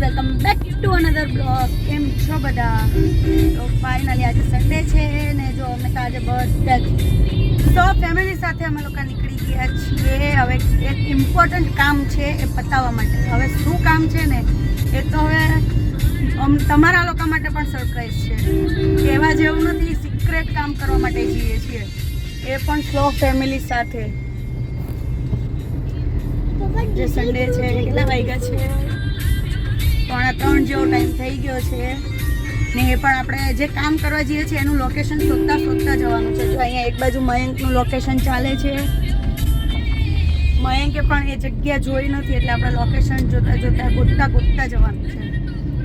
Welcome back to another blog કેમ છો બધા? તો ફાઇનલી આજે સન્ડે છે ને જો અમે તો આજે બધા જ તો ફેમિલી સાથે અમે લોકો નીકળી ગયા છીએ. હવે એક ઇમ્પોર્ટન્ટ કામ છે એ પતાવવા માટે. હવે શું કામ છે ને? એ તો હવે તમારા લોકો માટે પણ સરપ્રાઈઝ છે. કહેવા જેવું નથી સિક્રેટ કામ કરવા માટે જઈએ છીએ. એ પણ સ્લો ફેમિલી સાથે. જે સન્ડે છે કેટલા વાગ્યા છે? પોણા ત્રણ જેવો ટાઈમ થઈ ગયો છે. ને એ પણ આપણે જે કામ કરવા જઈએ છીએ, એનું લોકેશન શોધતા શોધતા જવાનું છે. જો અહીંયા એક બાજુ મયંકનું લોકેશન ચાલે છે. મયંકે પણ એ જગ્યા જોઈ નથી, એટલે આપણે લોકેશન જોતા જોતા ગોતતા ગોતતા જવાનું છે.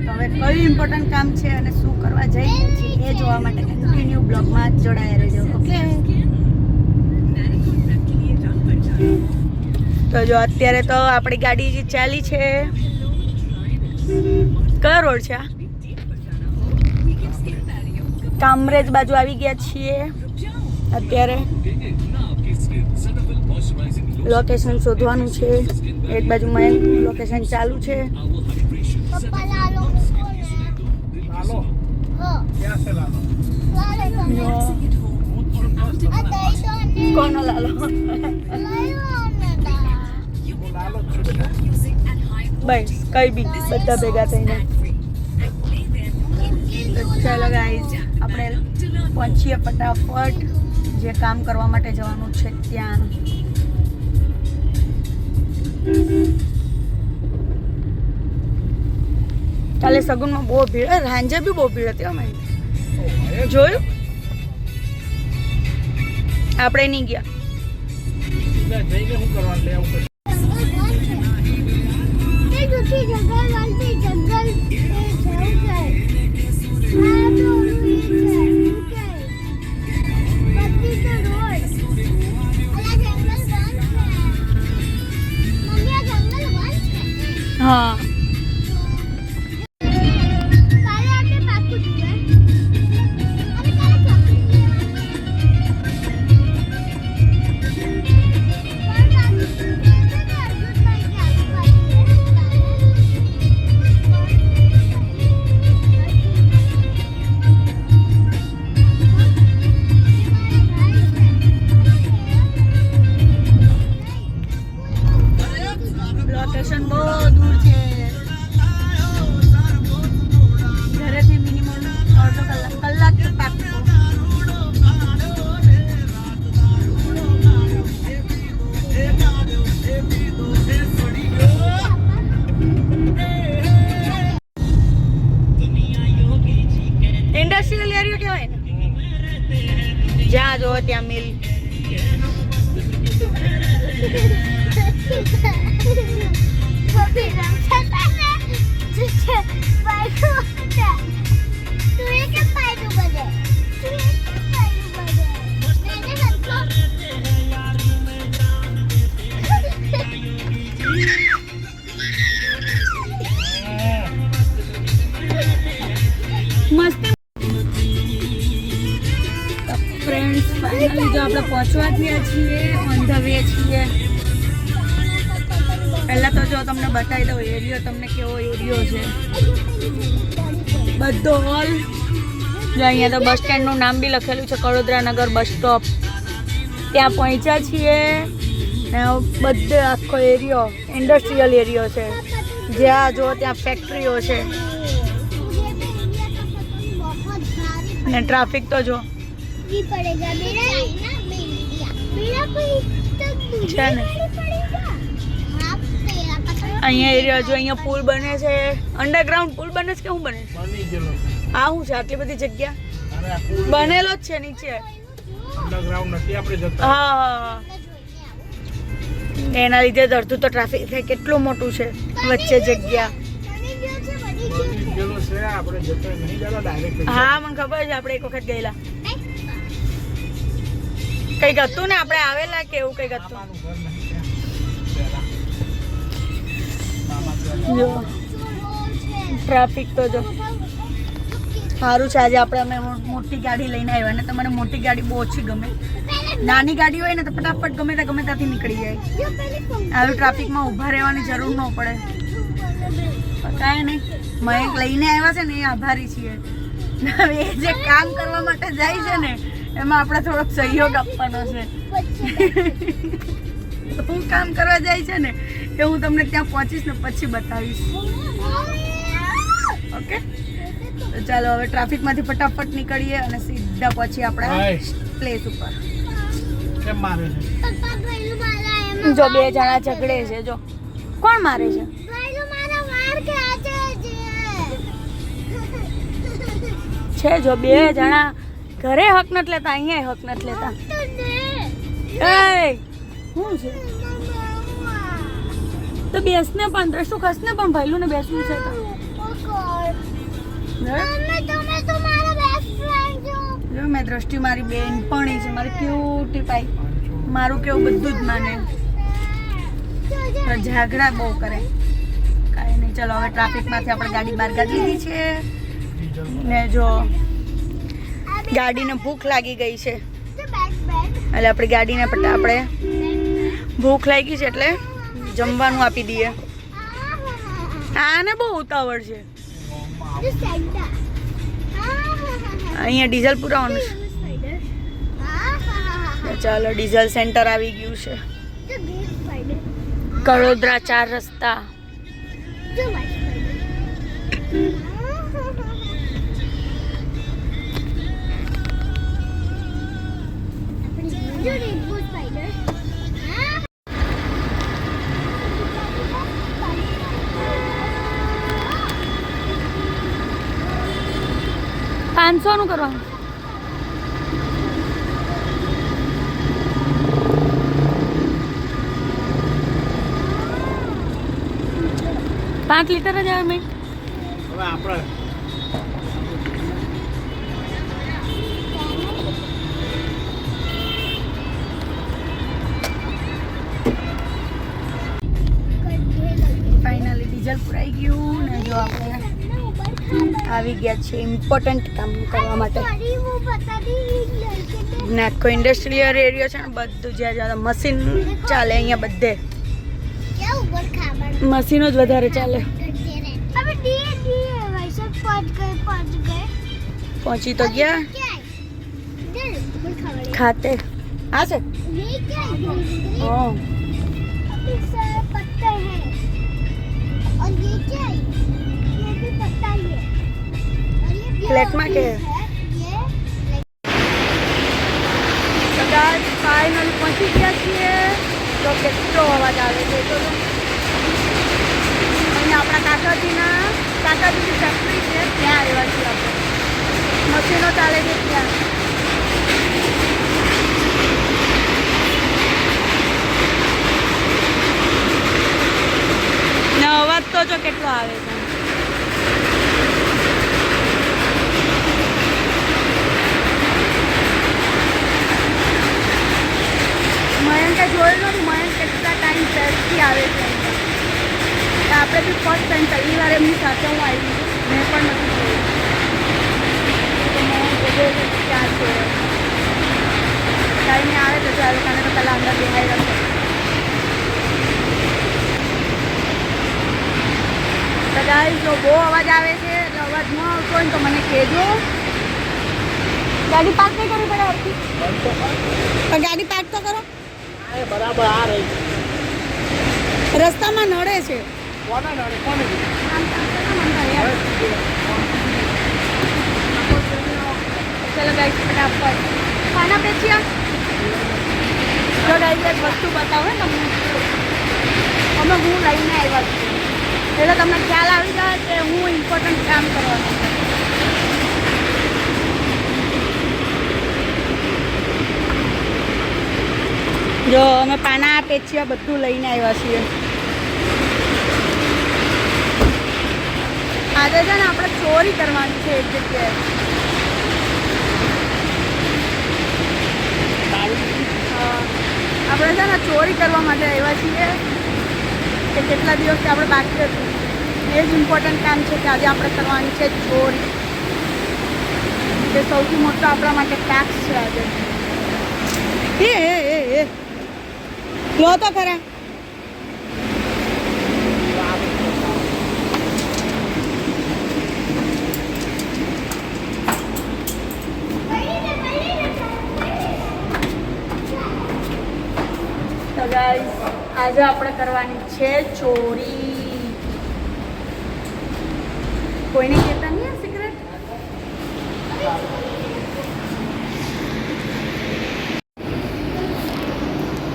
તો હવે કયું ઇમ્પોર્ટન્ટ કામ છે અને શું કરવા જઈએ છીએ એ જોવા માટે કન્ટિન્યુ બ્લોગમાં જોડાયા રહેજો ઓકે તો જો અત્યારે તો આપણી ગાડી જે ચાલી છે કયો રોડ છે. કામરેજ બાજુ આવી ગયા છીએ. અત્યારે લોકેશન શોધવાનું છે. એક બાજુ મેન લોકેશન ચાલુ છે. કોનો લાલો? લાલો બસ, કઈ બી, બધા ભેગા થઈને. ચાલો ગાઈઝ આપણે પહોંચીએ ફટાફટ. જે કામ કરવા માટે જવાનું છે ત્યાં. કાલે સગુનમાં બહુ ભીડ રાંજે બી બહુ ભીડ હતી અમે જોયું? આપણે નહીં ગયા. હા. Bye. બતાવી દઉં એરિયો તમને કેવો એરિયો છે. બધો ઓલ જો અહીંયા તો બસ સ્ટેન્ડનું નામ બી લખેલું છે કડોદરા નગર બસ સ્ટોપ ત્યાં પહોંચ્યા છીએ. ને બધે આખો એરિયો ઇન્ડસ્ટ્રીયલ એરિયો છે. જ્યાં જો ત્યાં ફેક્ટરીઓ છે. ને ટ્રાફિક તો જો. છે ને? અહીંયા એરિયા જો અહીંયા પુલ બને છે. અંડરગ્રાઉન્ડ પુલ બને છે કે શું બને છે? આ શું છે? આટલી બધી જગ્યા? બનેલો જ છે નીચે. હા હા એના લીધે ધરતું તો ટ્રાફિક થાય કેટલું મોટું છે વચ્ચે જગ્યા. હા મને ખબર છે આપણે એક વખત ગયેલા. કંઈક હતું ને આપણે આવેલા કે એવું કંઈક હતું? જો. ટ્રાફિક તો જો. સારું છે આજે આપણે અમે મોટી ગાડી લઈને આવ્યા ને તમને મોટી ગાડી બહુ ઓછી ગમે. નાની ગાડી હોય ને તો ફટાફટ ગમે ત્યાં ગમે ત્યાંથી નીકળી જાય. આવી ટ્રાફિકમાં ઊભા રહેવાની જરૂર ન પડે. કાંઈ નહીં. મયંક લઈને આવ્યા છે ને એ આભારી છીએ. એ જે કામ કરવા માટે જાય છે ને એમાં આપણે થોડોક સહયોગ આપવાનો છે. હું કામ કરવા જાય છે ને એ હું તમને ત્યાં પહોંચીશ ને પછી બતાવીશ. ઓકે? તો ચાલો હવે ટ્રાફિકમાંથી ફટાફટ નીકળીએ અને સીધા પછી આપણા પ્લેસ ઉપર. કેમ મારે છે? જો બે જણા ઝઘડે છે. જો. કોણ મારે છે? છે છે જો બે જણા. ઘરે હક નથી લેતા અહીંયા હક નથી લેતા. એ શું છે. તો બેસને પણ દ્રષ્ટુ ખસને પણ ભાઈલું ને બેસવું છે જો મેં દ્રષ્ટિ મારી બેનપણી છે મારી ક્યુટી પાઈ મારું કેવું બધું જ માને. ઝાઘડા બહુ કરે. કાંઈ નહીં ચલો હવે ટ્રાફિકમાંથી આપણે ગાડી બહાર કાઢી લીધી છે. ને જો ગાડીને ભૂખ લાગી ગઈ છે. એટલે આપણી ગાડીને પટ આપણે ભૂખ લાગી છે એટલે જમવાનું આપી દઈએ. આને બહુ ઉતાવળ છે. અહીંયા ડીઝલ પુરાવાનું છે. ચાલો ડીઝલ સેન્ટર આવી ગયું છે. કડોદરા ચાર રસ્તા. The પાંચસો નું કરવાનું. પાંચ લીટર જ આવે મેં. આપણે આવી ગયા છે ઇમ્પોર્ટન્ટ કામ કરવા માટે ને આખો ઇન્ડસ્ટ્રીયલ એરિયો છે ને બધું જ્યાં જ્યાં મશીન ચાલે અહીંયા બધે મશીનો જ વધારે ચાલે अबे दिए दिए वैसे पहुंच गए पहुंच गए પહોંચી તો ગયા क्या है इधर बोल खबर ખાતે હા છે ये क्या है ग्रीन હા अभी सारे पत्ते हैं और ये क्या है ये भी पत्ता ही है ફ્લેટમાં કે કદાચ ફાઇનલ પહોંચી ગયા છીએ તો કેટલો અવાજ આવે છે તો અહીંયા આપણા કાકાજીના કાકાજીની ફેક્ટરી છે ત્યાં આવ્યા છીએ આપણે મશીનો ચાલે છે ત્યાં બરાબર આ રહી. રસ્તામાં નડે છે. કોને નડે? કોને. ચલો ગાઈસ ફટાફટ. ખાના પેચિયા જો ગાઈસ એક વસ્તુ બતાવો ને તમને. અમે હું લઈને આવ્યા છું એટલે તમને ખ્યાલ આવી જાય કે હું ઇમ્પોર્ટન્ટ કામ કરવાનું જો અમે પાના આપે છીએ, બધું લઈને આવ્યા છીએ. આજે છે ને આપણે ચોરી કરવાની છે એક જગ્યાએ. આપણે છે ને ચોરી કરવા માટે આવ્યા છીએ કે કેટલા દિવસથી આપણે બાકી હતું એ જ ઇમ્પોર્ટન્ટ કામ છે કે આજે આપણે કરવાની છે ચોરી. એ સૌથી મોટો આપણા માટે ટાસ્ક છે આજે. એ એ એ. લો તો ખરા. આજે આપણે કરવાની છે ચોરી. કોઈને કહેતા નહીં સિક્રેટ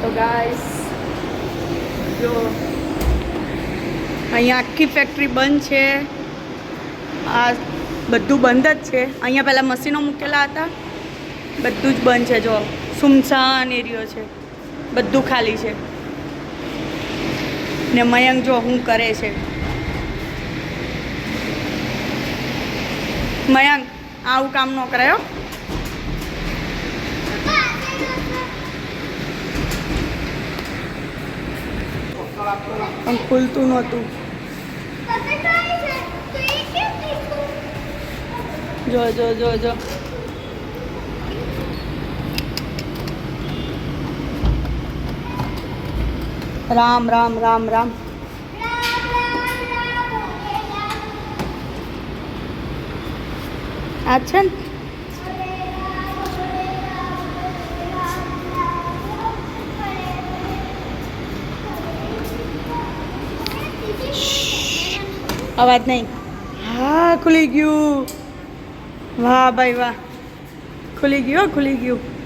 તો ગાઈસ જો અહીંયા આખી ફેક્ટરી બંધ છે. આ બધું બંધ જ છે. અહીંયા પહેલાં મશીનો મૂકેલા હતા. બધું જ બંધ છે. જો સુમસાન એરિયો છે. બધું ખાલી છે. ને મયંક જો હું કરે છે. મયંક, આવું કામ ન કરાયો પણ ખુલતું નહોતું. જો જો જો જો. રામ રામ રામ રામ. આ છે ને અવાજ નહીં. હા, ખુલી ગયું. વાહ ભાઈ વાહ. ખુલી ગયું ખુલી ગયું.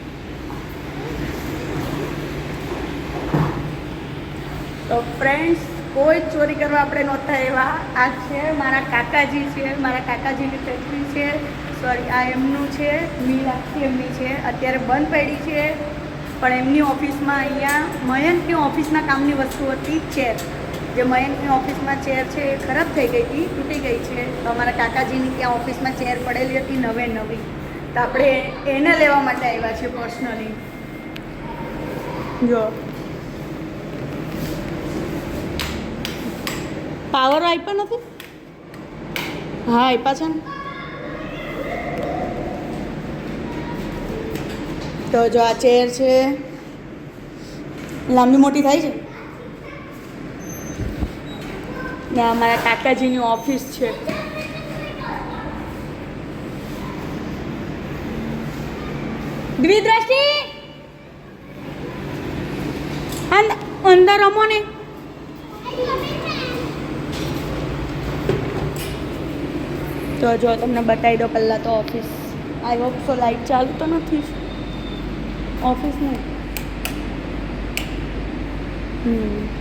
તો ફ્રેન્ડ્સ કોઈ ચોરી કરવા આપણે નહોતા એવા. આ છે મારા કાકાજી છે, મારા કાકાજીની ફેક્ટરી છે. સોરી આ એમનું છે મિલ આખી એમની છે. અત્યારે બંધ પડી છે. પણ એમની ઓફિસમાં અહીંયા મયંકની ઓફિસના કામની વસ્તુ હતી ચેર. જે મયંકની ઓફિસમાં ચેર છે એ ખરાબ થઈ ગઈ હતી તૂટી ગઈ છે. અમારા કાકાજીની ત્યાં ઓફિસમાં ચેર પડેલી હતી નવે નવી. તો આપણે એને લેવા માટે આવ્યા છીએ પર્સનલી જો. પાવર આપ્યો નથી? હા, આપ્યા છે ને. તો જો આ ચેર છે, લાંબી મોટી થાય છે? ને અમારા મારા કાકાજીની ઓફિસ છે. દ્વિદ્રષ્ટિ! અંદ- અંદર રમો ને. તો જો તમને બતાવી દો પહેલાં તો office I hope so light ચાલુ તો નથી. ઓફિસ નહીં. હમ.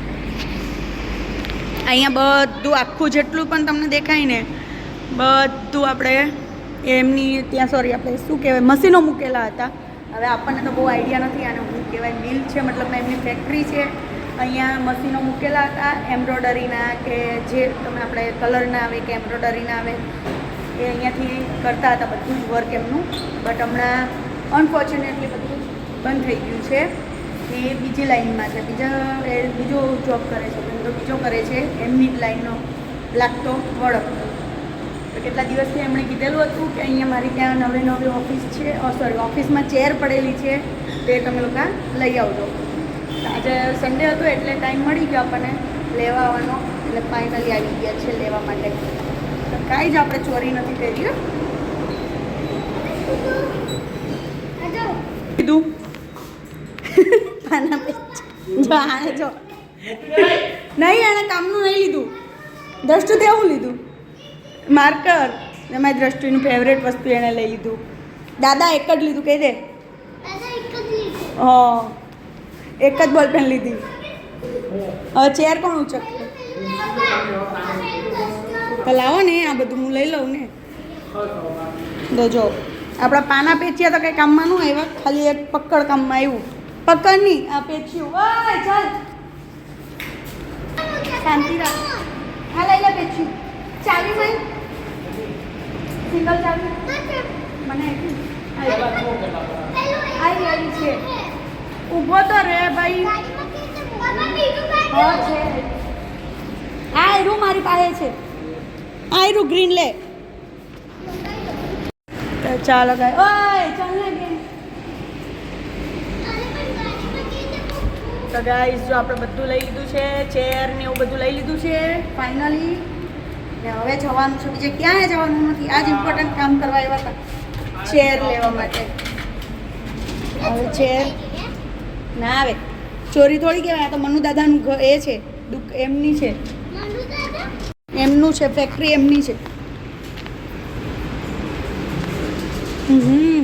અહીંયા બધું આખું જેટલું પણ તમને દેખાય ને, બધું આપણે એમની ત્યાં સોરી આપણે શું કહેવાય, મશીનો મૂકેલા હતા. હવે આપણને તો બહુ આઈડિયા નથી આને શું કહેવાય મિલ છે, મતલબ એમની ફેક્ટરી છે. અહીંયા મશીનો મૂકેલા હતા એમ્બ્રોડરીના કે જે તમે આપણે કલરના આવે કે એમ્બ્રોડરીના આવે, એ અહીંયાથી કરતા હતા બધું જ વર્ક એમનું. બટ હમણાં અનફોર્ચ્યુનેટલી બધું બંધ થઈ ગયું છે. એ બીજી લાઈનમાં છે, બીજા એ બીજો જોબ કરે છે. ધંધો બીજો કરે છે એમની જ લાઈનનો લાગતો તો કેટલા દિવસથી એમણે કીધેલું હતું કે અહીંયા મારી ત્યાં નવી નવી ઓફિસ છે સોરી ઓફિસમાં ચેર પડેલી છે તે તમે લોકો લઈ આવજો. આજે સન્ડે હતો એટલે ટાઈમ મળી ગયો આપણને લેવા આવવાનો એટલે ફાઇનલી આવી ગયા છે લેવા માટે. તો કાંઈ જ આપણે ચોરી નથી કરી હો. કીધું. આના જો. આને જો નહીં એણે કામનું નહીં લીધું. દ્રષ્ટુ દેવું લીધું. માર્કર એમાં દ્રષ્ટિનું ફેવરેટ વસ્તુ એણે લઈ લીધું. દાદા એક જ લીધું કહી દે. હા એક જ બોલપેન લીધી. હવે ચેર કોણ ઉચક? તો લાવો ને આ બધું હું લઈ લઉં ને. તો જો આપણા પાના પેચ્યા તો કંઈ કામમાં ન આવ્યા ખાલી એક પકડ કામમાં આવ્યું. પકડ નહીં આ પેચ્યું. ચાલ. શાંતિ રાખ. હા લઈ લે પેચ્યું ચાવી મને સિંગલ ચાવી મને. આવી આવી છે. ઊભો તો રે ભાઈ. હા છે. આ આયરું મારી પાસે છે. આયરું ગ્રીન લે. ચાલો ગાય ઓય ચાલ ને બેન તો ગાઈસ જો આપણે બધું લઈ લીધું છે ચેર ને એવું બધું લઈ લીધું છે. ફાઇનલી ને હવે જવાનું છે, બીજે ક્યાંય જવાનું નથી. આજ ઇમ્પોર્ટન્ટ કામ કરવા હતા. ચેર લેવા માટે. હવે ચેર ના આવે. ચોરી થોડી કહેવાય, આ તો મનુ દાદાનું એ છે. દુઃખ એમની છે. એમનું છે ફેક્ટરી એમની છે. હમ.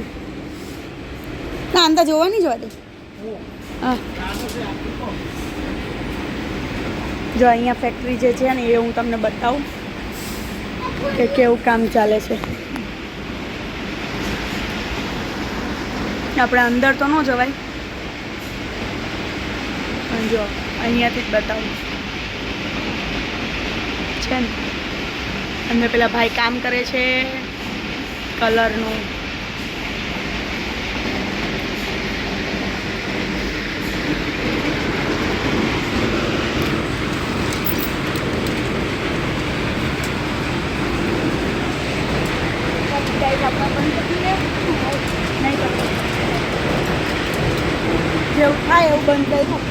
ના, અંદર જોવા નહીં જવા દે જો અહીંયા ફેક્ટરી જે છે ને, એ હું તમને બતાવું કે કેવું કામ ચાલે છે. આપણે અંદર તો ન જવાય. પણ જો, અહીંયાથી જ બતાવું. છે ને? અંદર પેલા ભાઈ કામ કરે છે, કલરનું જેવું થાય એવું બંધ કર્યું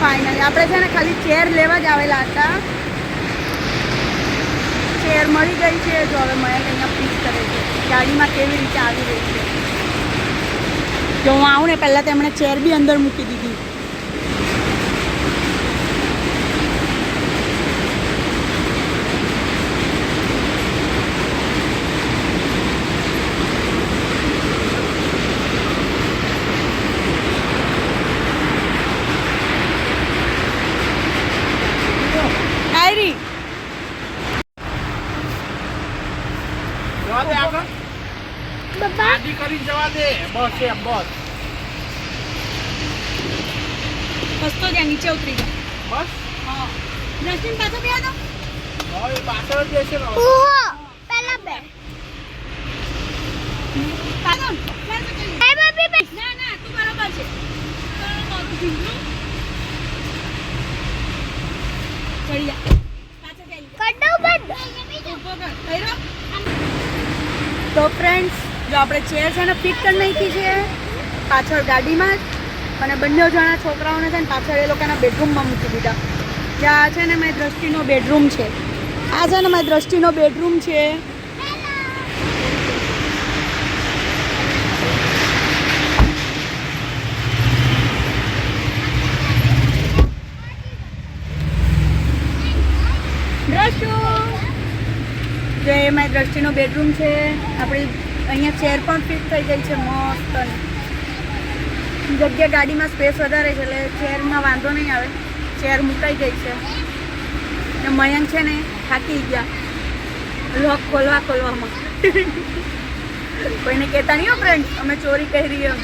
ફાઇનલી આપણે છે ને ખાલી ચેર લેવા જ આવેલા હતા. ચેર મળી ગઈ છે, જો હવે મને અહીંયા ફિક્સ કરે છે. ગાડીમાં કેવી રીતે આવી રહી છે? જો હું આવું ને, પહેલાં તેમણે ચેર બી અંદર મૂકી દીધી આયરી જવા દે આગળ બાબા ગાડી કરી જવા દે બસ એમ બસ. તો ત્યાં નીચે ઉતરી જા બસ? હા. ડસ્ટબિન પાછો બે દો હવે પાછળ જ બેસે ને ઓહો પહેલા બે. પાછો ચાલ તો ચાલ. એ બાબી બે. ના ના તું બરોબર છે. તું. ચડી જા પાછો ચાલ કડો બંધ ઊભો કર કર્યો તો ફ્રેન્ડ્સ જો આપણે ચેર છે ને ફિટ કરી નાખી છે. પાછળ ગાડીમાં જ. અને બંને જણા છોકરાઓને છે ને પાછળ એ લોકોના બેડરૂમમાં મૂકી દીધા. જ્યાં છે ને મારી દ્રષ્ટિનો બેડરૂમ છે. આ છે ને મારી દ્રષ્ટિનો બેડરૂમ છે. દ્રષ્ટુ. જો એ મારી દ્રષ્ટિનો બેડરૂમ છે. આપણી અહીંયા ચેર પણ ફિટ થઈ ગઈ છે મસ્ત જગ્યા ગાડીમાં સ્પેસ વધારે છે એટલે ચેરમાં વાંધો નહીં આવે. ચેર મુકાઈ ગઈ છે. ને મયંક છે ને થાકી ગયા. લોક ખોલવા, ખોલવામાં. કોઈને કહેતા નહીં હો ફ્રેન્ડ અમે ચોરી કરી એમ.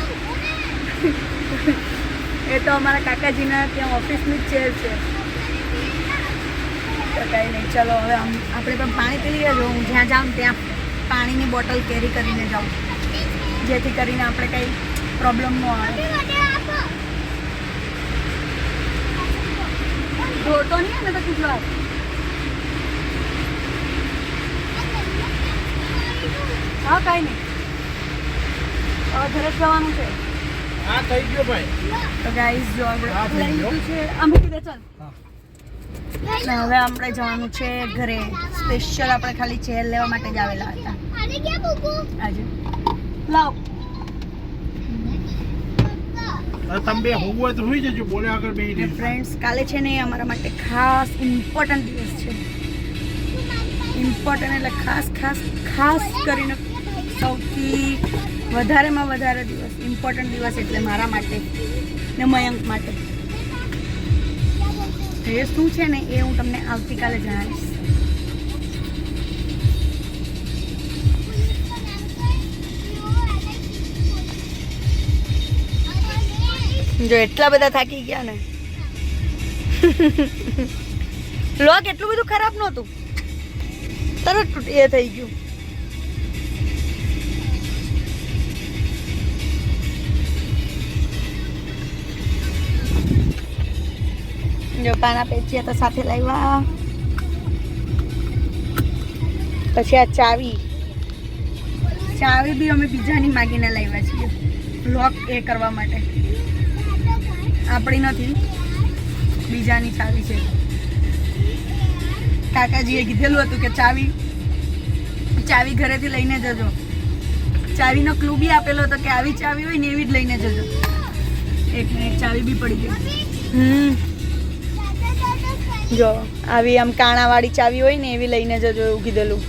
એ તો અમારા કાકાજીના ત્યાં ઓફિસની જ ચેર છે. તો કંઈ નહીં, ચલો હવે આમ આપણે પણ પાણી પી લઈએ જો હું જ્યાં જાઉં ત્યાં. પાણીની બોટલ કેરી કરીને જાઉં. જેથી કરીને આપણે કંઈ પ્રોબ્લેમ ન આવે. ઢોળતો નહીં ને તો કેટલો આવે. હા કાંઈ નહીં. હવે ઘરે જવાનું છે. હા થઈ ગયો ભાઈ. તો ગાઈઝ જો આપણે લઈ લીધું છે. અમે કીધે ચાલ. હવે આપણે જવાનું છે ઘરે. સ્પેશિયલ આપણે ખાલી ચેર લેવા માટે જ આવેલા હતા. આને ક્યાં મૂકું આજે. લાવ. તમે બે હોવું હોય તો હોઈ જજો બોલે આગળ બે અને ફ્રેન્ડ્સ કાલે છે ને અમારા માટે ખાસ ઇમ્પોર્ટન્ટ દિવસ છે. ઇમ્પોર્ટન્ટ એટલે ખાસ ખાસ ખાસ કરીને સૌથી વધારેમાં વધારે દિવસ. ઇમ્પોર્ટન્ટ દિવસ એટલે મારા માટે ને મયંક માટે. એ શું છે ને એ હું તમને આવતીકાલે જણાવીશ. જો એટલા બધા થાકી ગયા ને. લોક એટલું બધું ખરાબ નહોતું. તરત એ થઈ ગયું. જો પાના પેચિયા તો સાથે લાવ્યા. પછી આ ચાવી. ચાવી બી અમે બીજાની માગીને લાવ્યા છીએ. લોક એ કરવા માટે. આપણી નથી. બીજાની ચાવી છે. કાકાજીએ કીધેલું હતું કે ચાવી ચાવી ઘરેથી લઈને જજો. ચાવીનો ક્લુ બી આપેલો હતો કે આવી ચાવી હોય ને એવી જ લઈને જજો. એક મિનિટ ચાવી બી પડી ગઈ. હમ. જો આવી આમ કાણાવાળી ચાવી હોય ને એવી લઈને જજો એવું કીધેલું.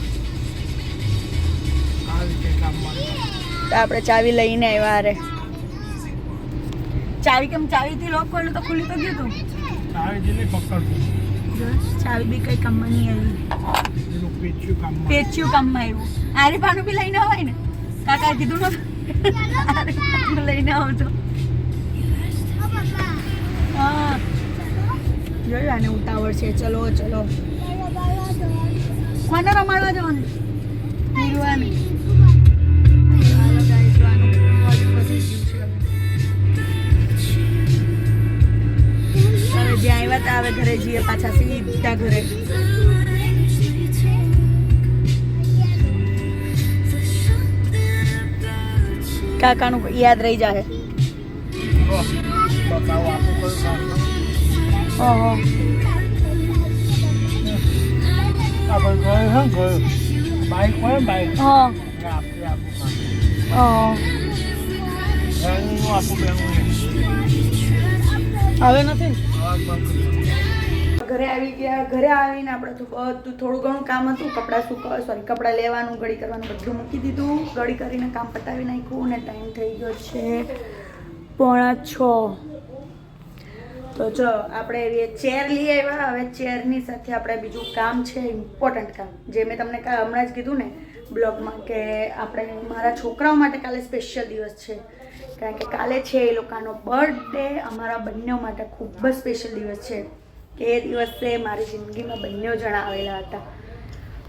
આપણે ચાવી લઈને આવ્યા હારે. ચાવી કેમ ચાવીથી લોક ખોલ્યું તો ખુલી તો ગયું તું. ચાવી જેને પકડતું. ચાવી બી કઈ કામમાં નહીં આવી. પેચ્યું કામમાં. આવ્યું. આરીફાનું બી લઈને અવાય ને? કાકા કીધું નતું લઈને આવજો. હા. જોયું આને ઉતાવળ છે. ચલો ચલો. મને રમાડવા જવાનું? નીરુઆને જ્યાં આવ્યા ત્યાં હવે ઘરે જઈએ પાછા સીધા ઘરે. કાકાનું યાદ રહી જાય ઓહો. હા. બાઈક હોય બાઈક હા. બેંગનું હવે નથી? ઘરે આવી ગયા, ઘરે આવીને આપણે બધું થોડું ઘણું કામ હતું. કપડાં સુકવા સોરી કપડાં લેવાનું ગળી કરવાનું બધું મૂકી દીધું. ગળી કરીને કામ પતાવી નાખ્યું અને ટાઈમ થઈ ગયો છે પોણા છ. તો જો આપણે એવી ચેર લઈ આવ્યા. હવે ચેરની સાથે આપણે બીજું કામ છે ઇમ્પોર્ટન્ટ કામ. જે મેં તમને હમણાં જ કીધું ને બ્લોગમાં કે આપણે મારા છોકરાઓ માટે કાલે સ્પેશિયલ દિવસ છે. કારણ કે કાલે છે એ લોકોનો બર્થડે અમારા બંને માટે ખૂબ જ સ્પેશિયલ દિવસ છે. કે એ દિવસે મારી જિંદગીમાં બંને જણા આવેલા હતા.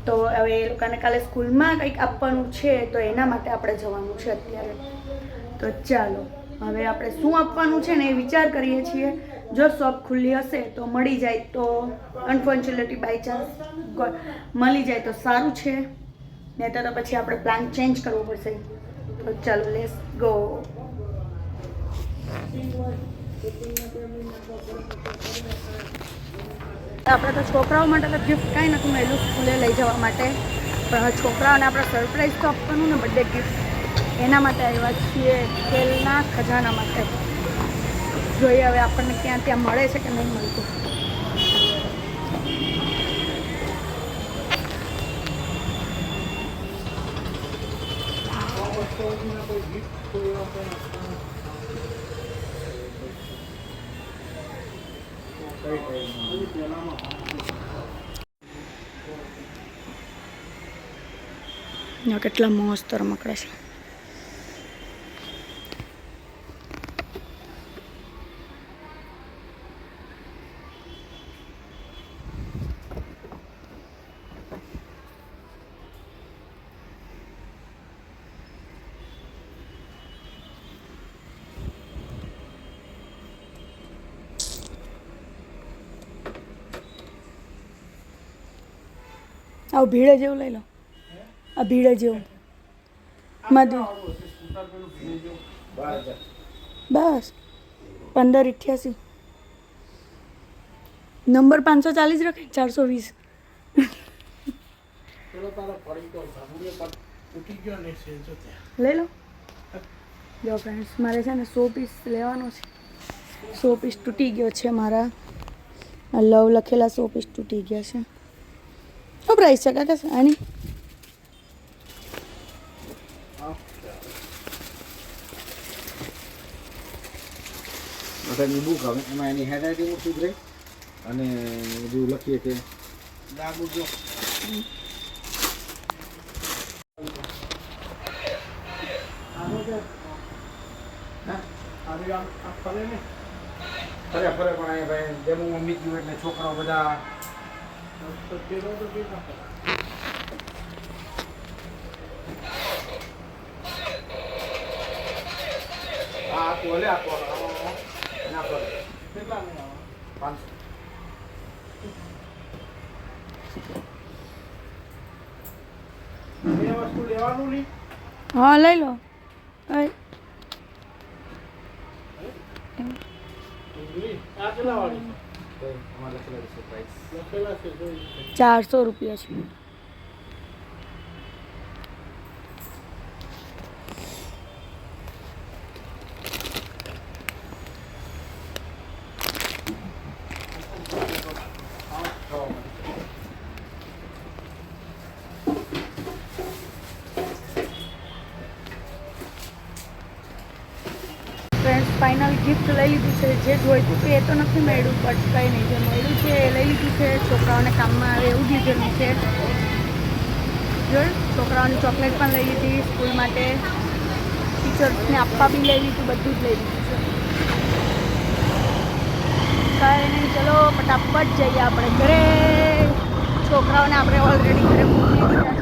તો હવે એ લોકોને કાલે સ્કૂલમાં કંઈક આપવાનું છે, તો એના માટે આપણે જવાનું છે અત્યારે. તો ચાલો, હવે આપણે શું આપવાનું છે ને એ વિચાર કરીએ છીએ. જો શોપ ખુલ્લી હશે તો મળી જાય તો અનફોર્ચ્યુનેટલી બાય ચાન્સ મળી જાય તો સારું છે. નહીં તો પછી આપણે પ્લાન ચેન્જ કરવો પડશે. તો ચાલો લેસ ગો આપણે તો છોકરાઓ માટે તો ગિફ્ટ કાંઈ નથી મળ્યું સ્કૂલે લઈ જવા માટે. પણ છોકરાઓને આપણે સરપ્રાઈઝ તો આપવાનું ને બર્થડે ગિફ્ટ એના માટે આવ્યા છીએ ખેલના ખજાના માટે. જોઈએ હવે આપણને ક્યાં ત્યાં મળે છે કે નહીં મળતું. જો કેટલા મસ્ત રમકડા છે. આવું ભીડે જેવું લઈ લો. આ ભીડે જેવું. મધુ. બસ. પંદર અઠ્યાસી નંબર પાંચસો ચાલીસ રખાય ચારસો વીસ. લઈ લો. જો ફ્રેન્ડ્સ મારે છે ને સો પીસ લેવાનો છે. સો પીસ તૂટી ગયો છે મારા. લવ લખેલા સો પીસ તૂટી ગયા છે. શું પ્રાઇસ છે કાકા આની માતાની બુક આવે એમાં એની હેન્ડરાઇટિંગ સુધરે અને બધું લખીએ કે લાગુ જો ફરે ને ફરે પણ અહીંયા ભાઈ ડેમોમાં મૂક્યું એટલે છોકરાઓ બધા હા લઈ લો. આ કેટલા વાળી તો અમારે લખેલા છે પ્રાઇસ લખેલા છે જોઈ ચારસો રૂપિયા છે. ગિફ્ટ લઈ લીધું છે, જે જોઈતું હતું એ તો નથી મળ્યું બટ કંઈ નહીં, જે મળ્યું છે એ લઈ લીધું છે. છોકરાઓને કામમાં આવે એવું દીધેલું છે. જોયું? છોકરાઓની ચોકલેટ પણ લઈ લીધી સ્કૂલ માટે. ટીચર્સને આપવા બી લઈ લીધું, બધું જ લઈ લીધું છે. કાંઈ નહીં, ચલો, ફટાફટ જઈએ આપણે ઘરે. છોકરાઓને આપણે ઓલરેડી ઘરે મૂકી દીધા